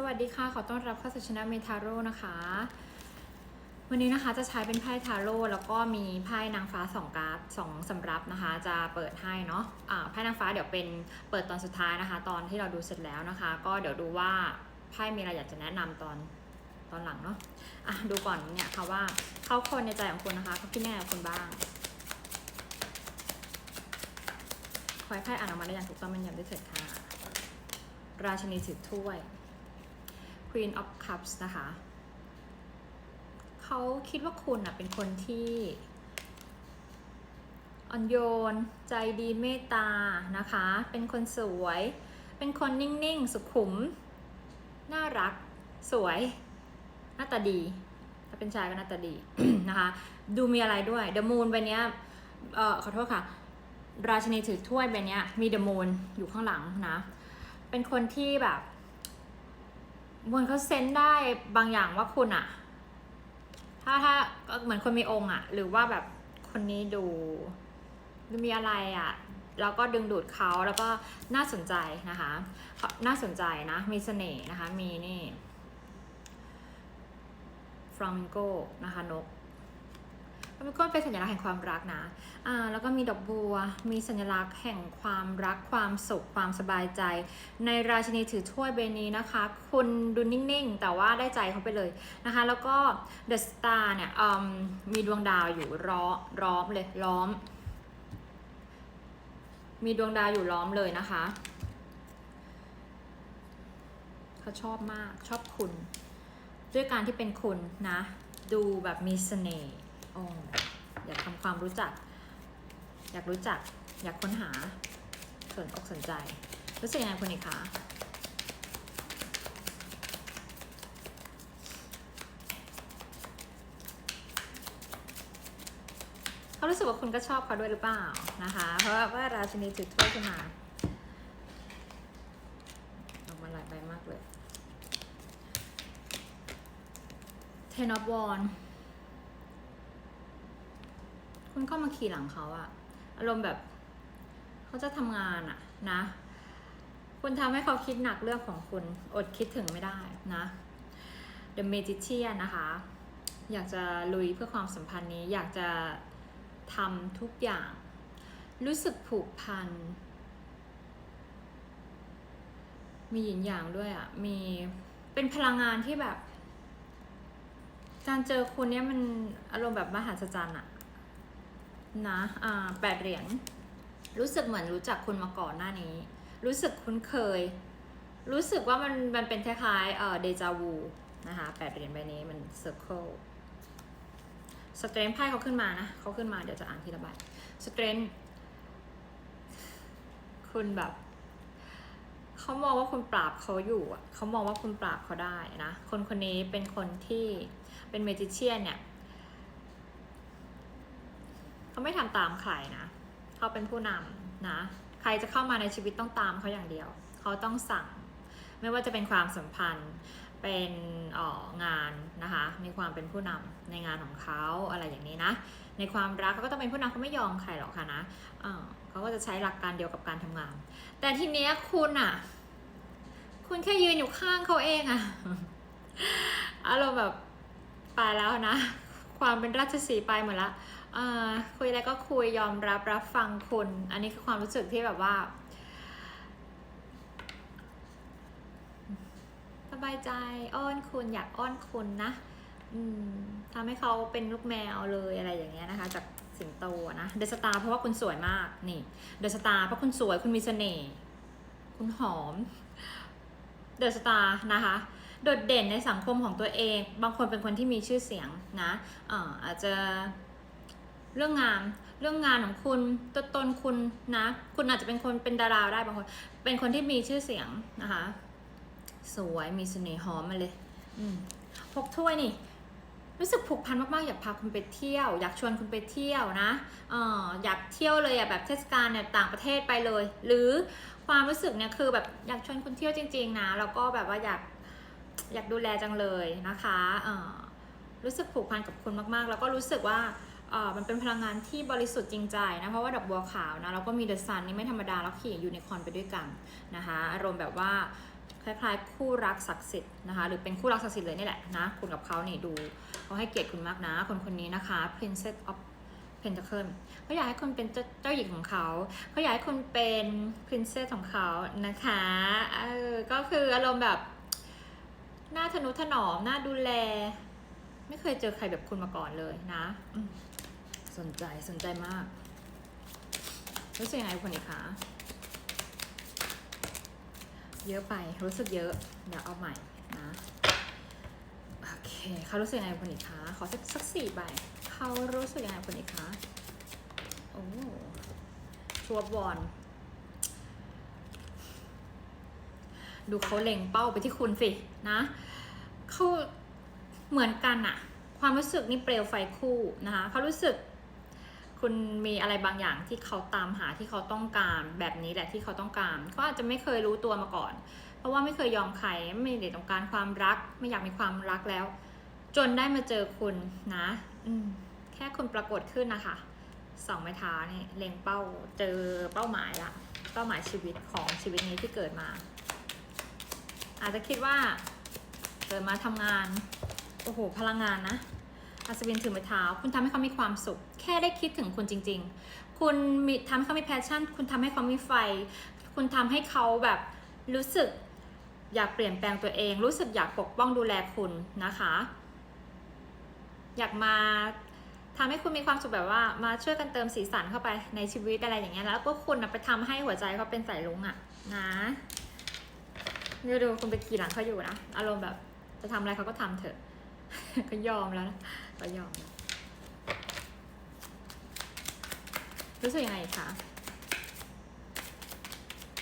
สวัสดีค่ะ ขอต้อนรับเข้าสู่ช anel เมทาโร่นะคะ วันนี้นะคะจะใช้เป็นไพ่ทาโร่แล้วก็มีไพ่นางฟ้าสองการ์ดสองสำรับนะคะ จะเปิดให้เนาะไพ่นางฟ้าเดี๋ยวเป็นเปิดตอนสุดท้ายนะคะ ตอนที่เราดูเสร็จแล้วนะคะ ก็เดี๋ยวดูว่าไพ่มีอะไรอยากจะแนะนำตอนตอนหลังเนาะอะดูก่อนเนี่ยค่ะว่าเขาคนในใจของคุณนะคะเขาคิดยังไงกับคุณบ้างขอให้ไพ่อ่านออกมาได้อย่างถูกต้องม่นยำด้วยเถิดค่ะราชินีถือถ้วย Queen of Cups นะคะเขาคิดว่าคุณอะเป็นคนที่อ่อนโยน ใจดีเมตตานะคะ เป็นคนสวย เป็นคนนิ่งๆ สุขุม น่ารัก สวย หน้าตาดี ถ้าเป็นชายก็หน้าตาดีนะคะ ดูมีอะไรด้วย The Moon ใบเนี้ยเออขอโทษค่ะ ราชินีถือถ้วยใบเนี้ยมี The Moon อยู่ข้างหลังนะ เป็นคนที่แบบ มนเขาเซนได้บางอย่างว่าคุณอะถ้าถ้าก็เหมือนคนมีองค์อะหรือว่าแบบคนนี้ดูดูมีอะไรอะแล้วก็ดึงดูดเขาแล้วก็น่าสนใจนะคะเขาน่าสนใจนะ มีเสน่ห์นะคะ มีนี่ฟลังโกนะคะนก มิงโกเป็นสัญลักษณ์แห่งความรักนะอ่าแล้วก็มีดอกบัว มีสัญลักษณ์แห่งความรักความสุขความสบายใจ ในราชินีถือถ้วยใบนี้นะคะ คุณดูนิ่งๆ แต่ว่าได้ใจเขาไปเลยนะคะ แล้วก็เดอะสตาร์เนี่ยมมีดวงดาวอยู่ล้อล้อมเลยล้อม มีดวงดาวอยู่ล้อมเลยนะคะเขาชอบมากชอบคุณ ด้วยการที่เป็นคุณนะ ดูแบบมีเสน่ห์ ออยากทำความรู้จัก อยากรู้จัก อยากค้นหา สนอกสนใจ รู้สึกยังไงคุณอีกคะเขารู้สึกว่าคุณก็ชอบเขาด้วยหรือเปล่านะคะ เพราะว่าราชินีถือถ้วยขึ้นมาออกมาหลายใบมากเลย Ten of Wands คุณเข้ามาขี่หลังเขาอะอารมณ์แบบ เขาจะทำงานอะนะ คุณทำให้เขาคิดหนักเรื่องของคุณ อดคิดถึงไม่ได้นะ The Magician นะคะ อยากจะลุยเพื่อความสัมพันธ์นี้ อยากจะทำทุกอย่าง รู้สึกผูกพัน มีหยินหยางด้วยอะมีเป็นพลังงานที่แบบ การเจอคุณเนี่ยมันอารมณ์แบบมหัศจรรย์อะ นะอ่าแปดเหรียญรู้สึกเหมือนรู้จักคุณมาก่อนหน้านี้ รู้สึกคุ้นเคย รู้สึกว่ามันมันเป็นคล้ายๆเอ่อเดจาวูนะคะแปดเหรียญใบนี้มันเซอร์เคิลสเตรนไพ่เขาขึ้นมานะเขาขึ้นมาเดี๋ยวจะอ่านทีละใบสเตรนคุณแบบเขามองว่าคุณปราบเขาอยู่อะเขามองว่าคุณปราบเขาได้นะ คนคนนี้เป็นคนที่เป็นเมจิเชียนเนี่ย เขาไม่ทำตามใครนะ เขาเป็นผู้นำนะ ใครจะเข้ามาในชีวิตต้องตามเขาอย่างเดียว เขาต้องสั่ง ไม่ว่าจะเป็นความสัมพันธ์ เป็นอองานนะคะในความเป็นผู้นำในงานของเขาอะไรอย่างนี้นะ ในความรักเขาก็ต้องเป็นผู้นำเขาไม่ยอมใครหรอกค่ะนะเอ่อเขาก็จะใช้หลักการเดียวกับการทำงาน แต่ทีเนี้ยคุณอะคุณแค่ยืนอยู่ข้างเขาเองอะอารมณ์แบบไปแล้วนะ ความเป็นราชสีไปหมดละ คุยอะไรก็คุยยอมรับรับฟังคุณ อันนี้คือความรู้สึกที่แบบว่า สบายใจอ้อนคุณอยากอ้อนคุณนะทำให้เขาเป็นลูกแมวเลยอะไรอย่างเงี้ยนะคะ จากสิงโตนะเดอะสตาร์เพราะว่าคุณสวยมากนี่เดอะสตาร์เพราะคุณสวยคุณมีเสน่ห์คุณหอมเดอะสตาร์นะคะโดดเด่นในสังคมของตัวเอง บางคนเป็นคนที่มีชื่อเสียงนะอ่าอาจจะ เรื่องงานเรื่องงานของคุณตัวตนคุณนะ คุณอาจจะเป็นคนเป็นดาราได้บางคน เป็นคนที่มีชื่อเสียงนะคะ สวยมีเสน่ห์หอมมาเลยพกถ้วยนี่ รู้สึกผูกพันมากๆ อยากพาคุณไปเที่ยว อยากชวนคุณไปเที่ยวนะอออยากเที่ยวเลยอะแบบเทศกาลเนี่ยต่างประเทศไปเลย หรือความรู้สึกเนี่ยคือแบบอยากชวนคุณเที่ยวจริง ๆนะแล้วก็แบบว่าอยากอยากดูแลจังเลยนะคะรู้สึกผูกพันกับคุณมากๆ แล้วก็รู้สึกว่า มันเป็นพลังงานที่บริสุทธิ์จริงใจนะเพราะว่าดอกบัวขาวนะแล้วก็มีเดอะซันนี่ไม่ธรรมดาแล้วขี่ยูนิคอร์นไปด้วยกันนะคะอารมณ์แบบว่าคล้ายๆคู่รักศักดิ์สิทธิ์นะคะหรือเป็นคู่รักศักดิ์สิทธิ์เลยนี่แหละนะคุณกับเขาเนี่ดูเขาให้เกียรติคุณมากนะ คนคนนี้นะคะ Princess of Pentacle เขาอยากให้คุณเป็นเจ้าเจ้าหญิงของเขาเขาอยากให้คุณเป็น Princess ของเขานะคะเออก็คืออารมณ์แบบหน้าทนุถนอมหน้าดูแล ไม่เคยเจอใครแบบคุณมาก่อนเลยนะ สนใจสนใจมากรู้สึกยังไงคนนี้คะเยอะไปรู้สึกเยอะเดี๋ยวเอาใหม่นะโอเคเขารู้สึกยังไงคนนี้คะขอสักสักสี่ใบเขารู้สึกยังไงคนนี้คะโอ้ชัวร์บอลดูเขาเล็งเป้าไปที่คุณสินะเขาเหมือนกันอะความรู้สึกนี่เปลวไฟคู่นะคะเขารู้สึก คุณมีอะไรบางอย่างที่เขาตามหาที่เขาต้องการแบบนี้แหละที่เขาต้องการเขาอาจจะไม่เคยรู้ตัวมาก่อน เพราะว่าไม่เคยยอมใครไม่ได้ต้องการความรัก ไม่อยากมีความรักแล้ว จนได้มาเจอคุณนะอืแค่คุณปรากฏขึ้นนะคะสองไม้เท้านี่เล็งเป้าเจอเป้าหมายละเป้าหมายชีวิตของชีวิตนี้ที่เกิดมา อาจจะคิดว่าเกิดมาทำงาน โอ้โห พลังงานนะ อัศวินถือไม้เท้า คุณทำให้เขามีความสุข แค่ได้คิดถึงคุณจริง ๆ คุณมีทำให้เขามีแพชชั่น คุณทำให้เขามีไฟ คุณทำให้เขาแบบรู้สึกอยากเปลี่ยนแปลงตัวเอง รู้สึกอยากปกป้องดูแลคุณนะคะ อยากมาทำให้คุณมีความสุขแบบว่ามาช่วยกันเติมสีสันเข้าไปในชีวิตอะไรอย่างเงี้ยแล้วก็คุณไปทำให้หัวใจเขาเป็นสายรุ้งอะนะดูดูคุณไปขี่หลังเขาอยู่นะ อารมณ์แบบจะทำอะไรเขาก็ทำเถอะ ก็ยอมแล้วนะก็ยอมแล้วรู้สึกยังไงคะ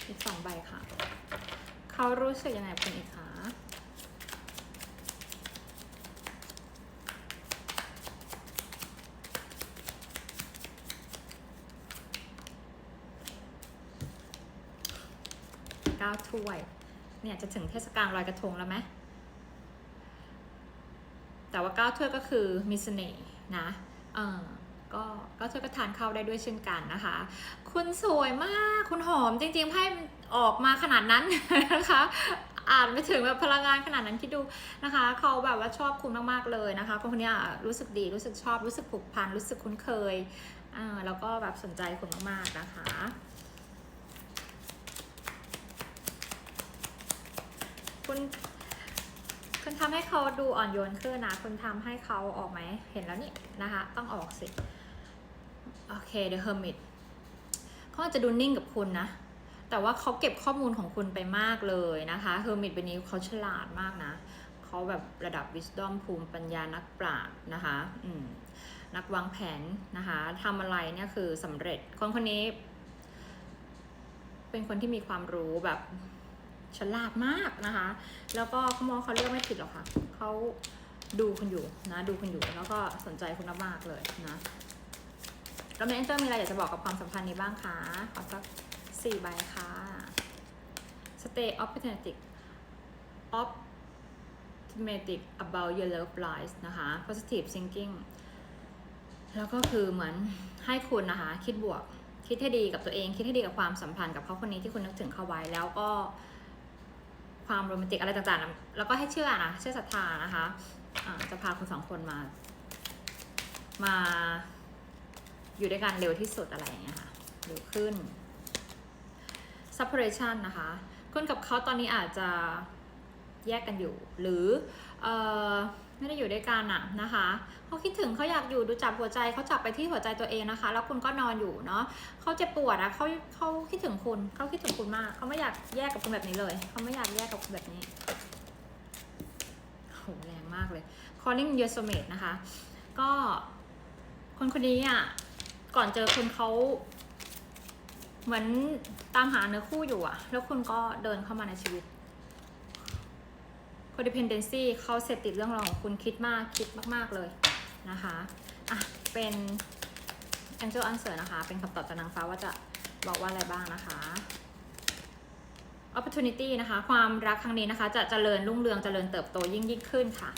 อีกสองใบค่ะ เขารู้สึกยังไงคุณอีกคะก้าถ้วย เนี่ยจะถึงเทศกาลลอยกระทงแล้วไหม แต่ว่าเก้าถ้วยก็คือมีเสน่ห์นะเออก็เก้าถ้วยก็ทานเข้าได้ด้วยเช่นกันนะคะ คุณสวยมาก คุณหอมจริงๆไพ่ออกมาขนาดนั้นนะคะ อ่านไม่ถึงแบบพลังงานขนาดนั้นคิดดูนะคะ เขาแบบว่าชอบคุณมากๆเลยนะคะคนคนนี้รู้สึกดีรู้สึกชอบรู้สึกผูกพันรู้สึกคุ้นเคยอ่าแล้วก็แบบสนใจคุณมากๆนะคะ คุณคุณ ทำให้เขาดูอ่อนโยนขึ้นนะคุณทำให้เขาออกไหมเห็นแล้วนี่นะคะ ต้องออกสิ โอเค The Hermit เขาอาจจะดูนิ่งกับคุณนะ แต่ว่าเขาเก็บข้อมูลของคุณไปมากเลยนะคะ Hermit เป็นนี้เขาฉลาดมากนะเขาแบบระดับ wisdom ภูมิปัญญานักปราชญ์นะคะอืมนักวางแผนนะคะทำอะไรเนี่ยคือสำเร็จคนคนนี้ เป็นคนที่มีความรู้แบบ ฉลาดมากนะคะ แล้วก็เขามองเขาเลือกไม่ผิดหรอกค่ะเขาดูคุณอยู่นะดูคุณอยู่แล้วก็สนใจคุณมากเลยนะแล้วเมนเจอร์มีอะไรอยากจะบอกกับความสัมพันธ์นี้บ้างคะขอสักสี่ใบค่ะ stay optimistic optimistic about your love life นะคะ positive thinking แล้วก็คือเหมือนให้คุณนะคะ คิดบวกคิดให้ดีกับตัวเอง คิดให้ดีกับความสัมพันธ์กับเขาคนนี้ที่คุณนึกถึงเขาไว้แล้วก็ ความโรแมนติกอะไรต่างๆ แล้วก็ให้เชื่อนะ เชื่อศรัทธานะคะะจะพาคุณสองคนมา มาอยู่ด้วยกันเร็วที่สุดอะไรอย่างเงี้ยค่ะเร็วขึ้น separation นะคะคุณกับเขาตอนนี้อาจจะแยกกันอยู่ หรืออ ไม่ได้อยู่ด้วยกันอะนะคะเขาคิดถึงเขาอยากอยู่ดูจับหัวใจเขาจับไปที่หัวใจตัวเองนะคะ แล้วคุณก็นอนอยู่เนาะเขาเจ็บปวดอะเขาเขาคิดถึงคุณเขาคิดถึงคุณมากเขาไม่อยากแยกกับคุณแบบนี้เลยเขาไม่อยากแยกกับคุณแบบนี้โหแรงมากเลย calling your soulmate นะคะ ก็คนคนนี้อะก่อนเจอคุณเขาเหมือนตามหาเนื้อคู่อยู่อะแล้วคุณก็เดินเข้ามาในชีวิต codependency เขาเสพติดเรื่องราวของคุณคิดมากคิดมากๆเลยนะคะอะเป็น angel answer นะคะ เป็นคำตอบจากนางฟ้าว่าจะบอกว่าอะไรบ้างนะคะ opportunity นะคะ ความรักครั้งนี้นะคะ จะเจริญรุ่งเรืองเจริญเติบโตยิ่งยิ่งขึ้นค่ะ